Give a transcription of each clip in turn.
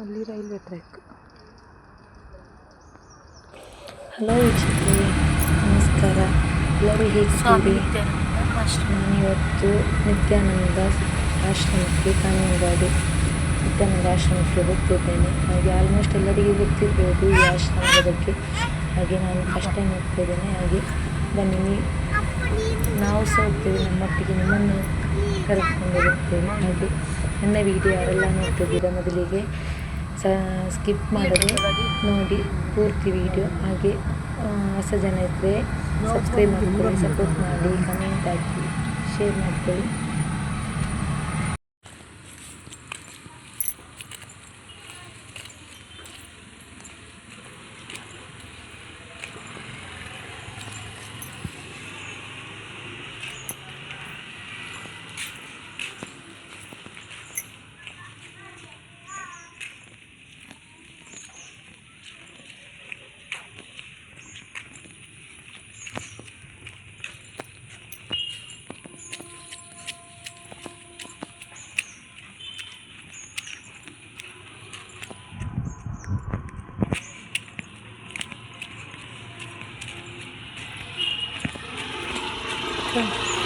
ಅಲ್ಲಿ railway track. Hello ವೀಕ್ಷಕರೇ, ನಮಸ್ಕಾರ. ಎಲ್ಲರೂ ಹೇಗಿದ್ದೀರಿ? ನಾನು ಇವತ್ತು ನಿತ್ಯಾನಂದ ಆಶ್ರಮಕ್ಕೆ ಕಾನೂನುಗಾಡಿ ನಿತ್ಯಾನಂದ ಆಶ್ರಮಕ್ಕೆ ಹೋಗ್ತಿದ್ದೇನೆ. ಹಾಗೆ ಆಲ್ಮೋಸ್ಟ್ ಎಲ್ಲರಿಗೂ ಗೊತ್ತಿರ್ಬೋದು ಈ ಆಶ್ರಮದ ಬಗ್ಗೆ. ಹಾಗೆ ನಾನು ಫಸ್ಟ್ ಟೈಮ್ ಹೋಗ್ತಾ ಇದ್ದೇನೆ ಹಾಗೆ ಬನ್ನಿ ನಾವು ಸಹ ಹೋಗ್ತೇವೆ. ನಮ್ಮೊಟ್ಟಿಗೆ ನಿಮ್ಮನ್ನು ಕರೆದುಕೊಂಡು ಹೋಗ್ತೇವೆ ಹಾಗೆ ನನ್ನ ವಿಡಿಯೋ ಯಾರೆಲ್ಲ ನೋಡ್ತಿದ್ದೀರಾ ಮೊದಲಿಗೆ. ಸ್ಕಿಪ್ ಮಾಡದೆ ನೋಡಿ, ಪೂರ್ತಿ ವಿಡಿಯೋ ಹಾಗೆ ಹೊಸ ಜನ ಇದ್ದರೆ ಸಬ್ಸ್ಕ್ರೈಬ್ ಮಾಡ್ಕೊಳ್ಳಿ ಸಪೋರ್ಟ್ ಮಾಡಿ ಕಮೆಂಟ್ ಹಾಕಿ ಶೇರ್ ಮಾಡ್ಕೊಳ್ಳಿ. 있어요.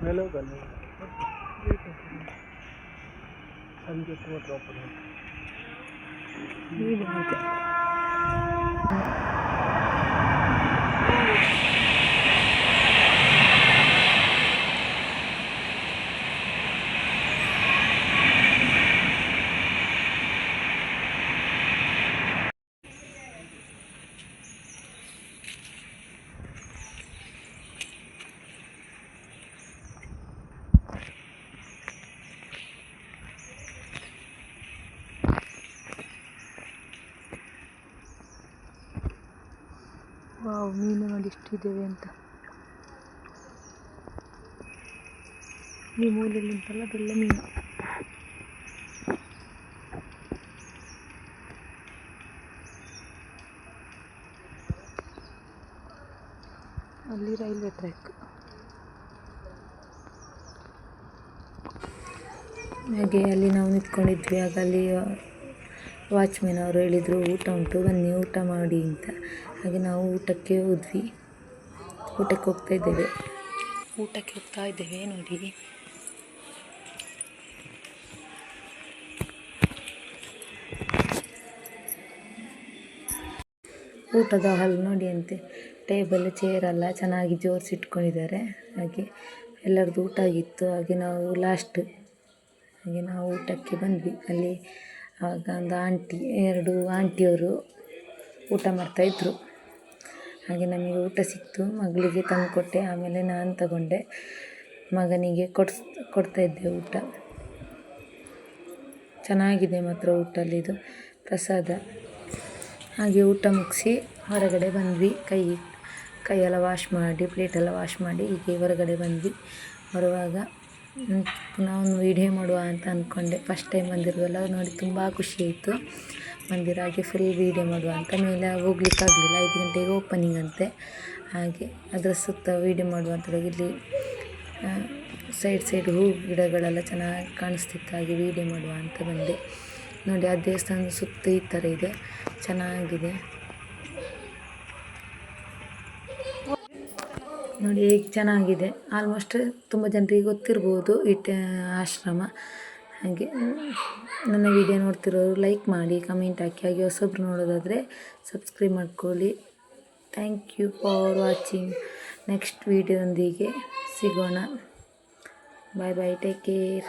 Hello, Hello. 300のドロ。いいです。ವಾವ್, ಮೀನುಗಳು ನೋಡಿ ಎಷ್ಟಿದ್ದೇವೆ ಅಂತ. ಈ ಮೂಲೆಯಲ್ಲಿ ಉಂಟಲ್ಲ ಅದೆಲ್ಲ ಮೀನು. ಅಲ್ಲಿ ರೈಲ್ವೆ ಟ್ರ್ಯಾಕ್. ಹಾಗೆ ಅಲ್ಲಿ ನಾವು ನಿಂತ್ಕೊಂಡಿದ್ವಿ ಆಗ ಅಲ್ಲಿ ವಾಚ್ಮೆನ್ ಅವರು ಹೇಳಿದರು ಊಟ ಉಂಟು ಬನ್ನಿ ಊಟ ಮಾಡಿ ಅಂತ. ಹಾಗೆ ನಾವು ಊಟಕ್ಕೆ ಹೋದ್ವಿ. ಊಟಕ್ಕೆ ಹೋಗ್ತಾ ಇದ್ದೇವೆ. ಊಟಕ್ಕೆ ಹೋಗ್ತಾ ಇದ್ದೇವೆ ನೋಡಿ. ಊಟದ ಹಾಲ್ ನೋಡಿ ಅಂತೆ. ಟೇಬಲ್ ಚೇರ್ ಎಲ್ಲ ಚೆನ್ನಾಗಿ ಜೋಡಿಸಿಟ್ಕೊಂಡಿದ್ದಾರೆ ಹಾಗೆ ಎಲ್ಲರದ್ದು ಊಟ ಆಗಿತ್ತು. ಹಾಗೆ ನಾವು ಲಾಸ್ಟ್ ಹಾಗೆ ನಾವು ಊಟಕ್ಕೆ ಬಂದ್ವಿ. ಅಲ್ಲಿ ಆಗ ಒಂದು ಆಂಟಿ, ಎರಡು ಆಂಟಿಯವರು ಊಟ ಮಾಡ್ತಾಯಿದ್ರು ಹಾಗೆ ನಮಗೆ ಊಟ ಸಿಕ್ತು. ಮಗಳಿಗೆ ತಂದು ಕೊಟ್ಟೆ. ಆಮೇಲೆ ನಾನು ತಗೊಂಡೆ. ಮಗನಿಗೆ ಕೊಡ್ಸ್, ಕೊಡ್ತಾ ಇದ್ದೆ ಊಟ. ಚೆನ್ನಾಗಿದೆ ಮಾತ್ರ ಊಟಲ್ಲಿ ಅಲ್ಲಿದು ಪ್ರಸಾದ. ಹಾಗೆ ಊಟ ಮುಗಿಸಿ ಹೊರಗಡೆ ಬಂದ್ವಿ. ಕೈ, ಕೈಯೆಲ್ಲ ವಾಶ್ ಮಾಡಿ ಪ್ಲೇಟೆಲ್ಲ ವಾಶ್ ಮಾಡಿ ಹೀಗೆ ಹೊರಗಡೆ ಬಂದ್ವಿ. ಬರುವಾಗ ಪುನಃ ಒಂದು ವೀಡಿಯೋ ಮಾಡುವ ಅಂತ ಅಂದ್ಕೊಂಡೆ ಫಸ್ಟ್ ಟೈಮ್ ಬಂದಿರೋದಲ್ಲ ನೋಡಿ ತುಂಬ ಖುಷಿ ಆಯಿತು. ಬಂದಿರೋ ಹಾಗೆ ಫುಲ್ ವೀಡಿಯೋ ಮಾಡುವ ಅಂತ. ಮೇಲೆ ಹೋಗ್ಲಿಕ್ಕಾಗಲಿಲ್ಲ ಐದು ಗಂಟೆಗೆ ಓಪನಿಂಗ್ ಅಂತೆ. ಹಾಗೆ ಅದರ ಸುತ್ತ ವೀಡಿಯೋ ಮಾಡುವ ಇಲ್ಲಿ ಸೈಡ್ ಸೈಡ್ ಹೂ ಗಿಡಗಳೆಲ್ಲ ಚೆನ್ನಾಗಿ ಕಾಣಿಸ್ತಿತ್ತು. ಹಾಗೆ ವೀಡಿಯೋ ಮಾಡುವ ಅಂತ ಬಂದೆ. ನೋಡಿ, ಆ ದೇವಸ್ಥಾನದ ಸುತ್ತ ಈ ಥರ ಇದೆ. ಚೆನ್ನಾಗಿದೆ. ನೋಡಿ ಹೇಗೆ ಚೆನ್ನಾಗಿದೆ. ಆಲ್ಮೋಸ್ಟ್ ತುಂಬ ಜನರಿಗೆ ಗೊತ್ತಿರ್ಬೋದು ಈ ಆಶ್ರಮ. ಹಾಗೆ, ನನ್ನ ವಿಡಿಯೋ ನೋಡ್ತಿರೋರು ಲೈಕ್ ಮಾಡಿ ಕಮೆಂಟ್ ಹಾಕಿ. ಹಾಗೆ ಹೊಸೊಬ್ರು ನೋಡೋದಾದರೆ ಸಬ್ಸ್ಕ್ರೈಬ್ ಮಾಡ್ಕೊಳ್ಳಿ. Thank you for watching next ವೀಡಿಯೋದೊಂದಿಗೆ ಸಿಗೋಣ. Bye bye take care